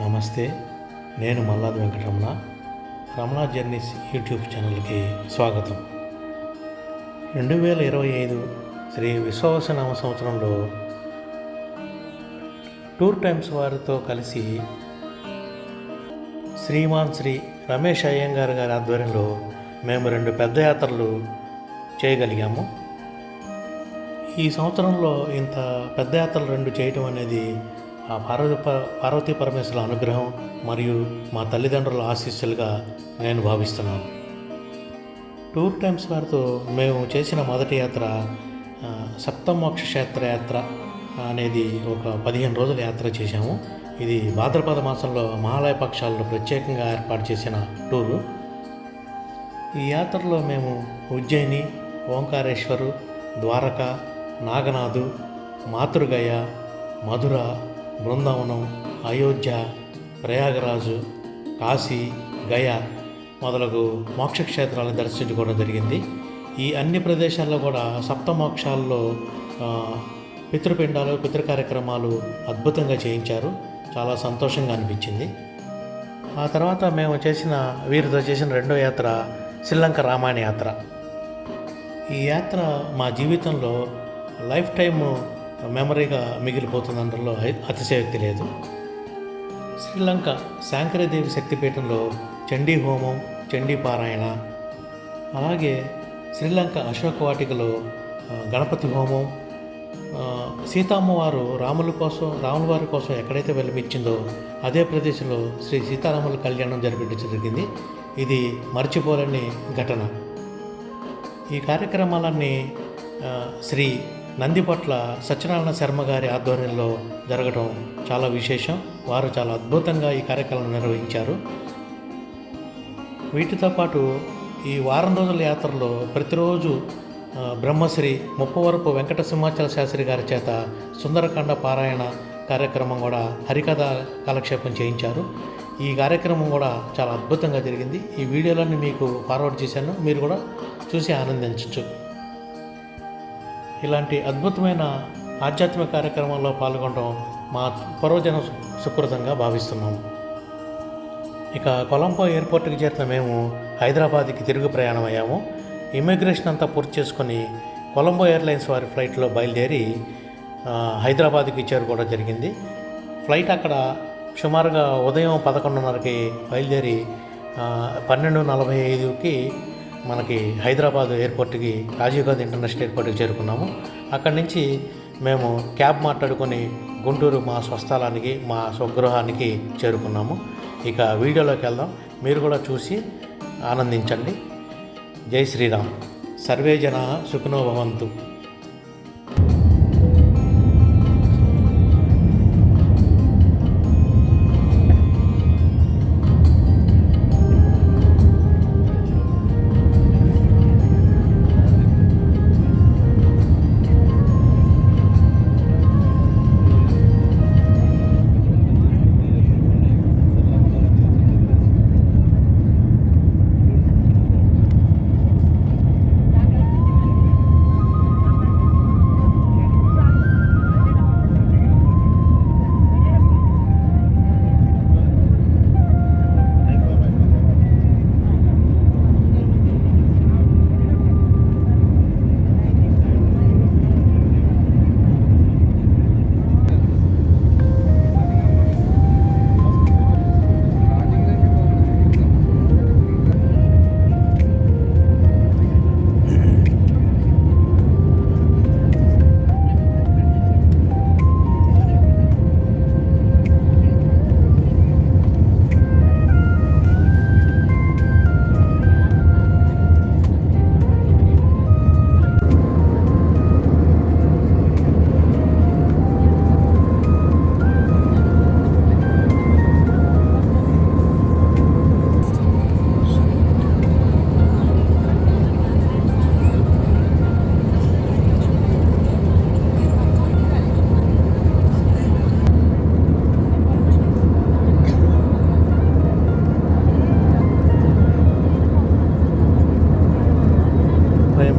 నమస్తే నేను Malladi Venkataramana. Ramana journeys YouTube ఛానల్కి స్వాగతం. రెండు వేల ఇరవై ఐదు శ్రీ విశ్వవసనామ సంవత్సరంలో టూర్ టైమ్స్ వారితో కలిసి శ్రీమాన్ శ్రీ రమేష్ అయ్యంగారు గారి ఆధ్వర్యంలో మేము రెండు పెద్ద యాత్రలు చేయగలిగాము. ఈ సంవత్సరంలో ఇంత పెద్ద యాత్రలు రెండు చేయటం అనేది ఆ పార్వతి ప- పార్వతీ పరమేశ్వరుల అనుగ్రహం మరియు మా తల్లిదండ్రుల ఆశీస్సులుగా నేను భావిస్తున్నాను. టూర్ టైమ్స్ వారితో మేము చేసిన మొదటి యాత్ర సప్తమోక్ష క్షేత్ర యాత్ర అనేది ఒక పదిహేను రోజుల యాత్ర చేశాము. ఇది భాద్రపద మాసంలో మహాలయ పక్షాల్లో ప్రత్యేకంగా ఏర్పాటు చేసిన టూరు. ఈ యాత్రలో మేము ఉజ్జయిని ఓంకారేశ్వరు ద్వారక నాగనాథు మాతృగయ మధుర బృందావనం అయోధ్య ప్రయాగరాజు కాశీ గయా మొదలగు మోక్షక్షేత్రాలను దర్శించుకోవడం జరిగింది. ఈ అన్ని ప్రదేశాల్లో కూడా సప్తమోక్షాల్లో పితృపిండాలు పితృ కార్యక్రమాలు అద్భుతంగా చేయించారు. చాలా సంతోషంగా అనిపించింది. ఆ తర్వాత మేము చేసిన వీరితో చేసిన రెండో యాత్ర శ్రీలంక రామాయణ యాత్ర. ఈ యాత్ర మా జీవితంలో లైఫ్ టైము మెమరీగా మిగిలిపోతుందంటలో అతిశయోక్తి లేదు. శ్రీలంక శాంకరదేవి శక్తిపీఠంలో చండీ హోమం చండీ పారాయణ అలాగే శ్రీలంక అశోక వాటికలో గణపతి హోమం సీతామ్మవారు సీతమ్మవారు రాముల కోసం రాముల వారి కోసం ఎక్కడైతే వెలిపించిందో అదే ప్రదేశంలో శ్రీ సీతారాముల కళ్యాణం జరిపించడం జరిగింది. ఇది మర్చిపోలేని ఘటన. ఈ కార్యక్రమాలన్నీ శ్రీ నందిపట్ల సత్యనారాయణ శర్మ గారి ఆధ్వర్యంలో జరగడం చాలా విశేషం. వారు చాలా అద్భుతంగా ఈ కార్యక్రమం నిర్వహించారు. వీటితో పాటు ఈ వారం రోజుల యాత్రలో ప్రతిరోజు బ్రహ్మశ్రీ ముప్పవరపు వెంకట సింహాచల శాస్త్రి గారి చేత సుందరకాండ పారాయణ కార్యక్రమం కూడా హరికథ కాలక్షేపం చేయించారు. ఈ కార్యక్రమం కూడా చాలా అద్భుతంగా జరిగింది. ఈ వీడియోలన్నీ మీకు ఫార్వర్డ్ చేశాను. మీరు కూడా చూసి ఆనందించవచ్చు ఇలాంటి అద్భుతమైన ఆధ్యాత్మిక కార్యక్రమాల్లో పాల్గొనడం మా పర్వజన సుకృతంగా భావిస్తున్నాము ఇక కొలంబో ఎయిర్పోర్ట్కి చేరిన మేము హైదరాబాద్కి తిరుగు ప్రయాణం అయ్యాము ఇమిగ్రేషన్ అంతా పూర్తి చేసుకొని కొలంబో ఎయిర్లైన్స్ వారి ఫ్లైట్లో బయలుదేరి హైదరాబాద్కి చేరుకోవడం జరిగింది. ఫ్లైట్ అక్కడ సుమారుగా ఉదయం పదకొండున్నరకి బయలుదేరి పన్నెండు నలభై ఐదుకి మనకి హైదరాబాద్ ఎయిర్పోర్ట్కి రాజీవ్ గాంధీ ఇంటర్నేషనల్ ఎయిర్పోర్ట్కి చేరుకున్నాము. అక్కడి నుంచి మేము క్యాబ్ మాట్లాడుకొని గుంటూరు మా స్వస్థలానికి మా స్వగృహానికి చేరుకున్నాము. ఇక వీడియోలోకి వెళ్దాం. మీరు కూడా చూసి ఆనందించండి. జై శ్రీరామ్. సర్వే జన సుఖినో భవంతు.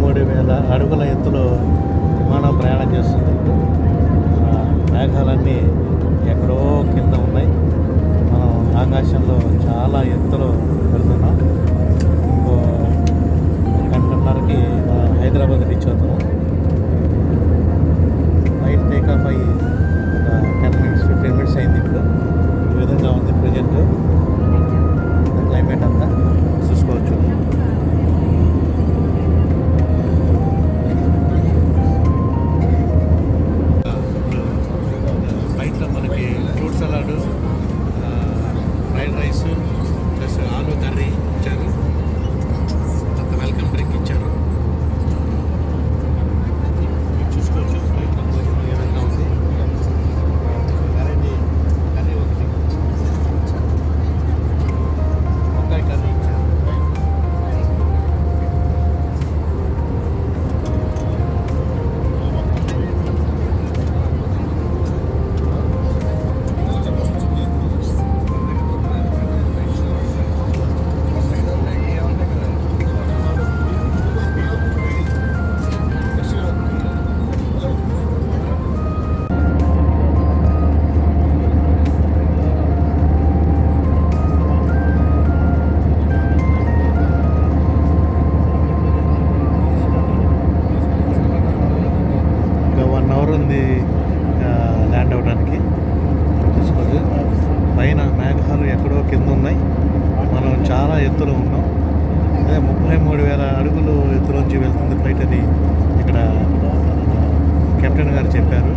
మూడు వేల అడుగుల ఎత్తులో విమానం ప్రయాణం చేస్తుంది. మేఘాలన్నీ ఎక్కడో కింద ఉన్నాయి. మనం ఆకాశంలో చాలా ఎత్తులో వెళ్తున్నాం. ఇంకో గంటన్నరకి హైదరాబాద్ రీచ్ అవుతున్నాం சலாடு ஃப்ரைட் ரைஸு కవర్ ఉంది ల్యాండ్ అవ్వడానికి. చూసుకోవచ్చు పైన మేఘాలు ఎక్కడో కింద ఉన్నాయి. మనం చాలా ఎత్తులో ఉన్నాం. అదే ముప్పై మూడు వేల అడుగులు ఎత్తులోంచి వెళ్తుంది ఫ్లైట్ అని ఇక్కడ కెప్టెన్ గారు చెప్పారు.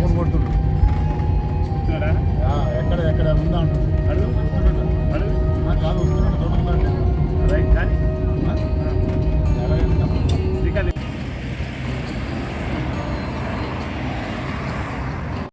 ఫోన్ కొడుతుండ్రు ఎక్కడ ఎక్కడ ఉందా అంటున్నాడు.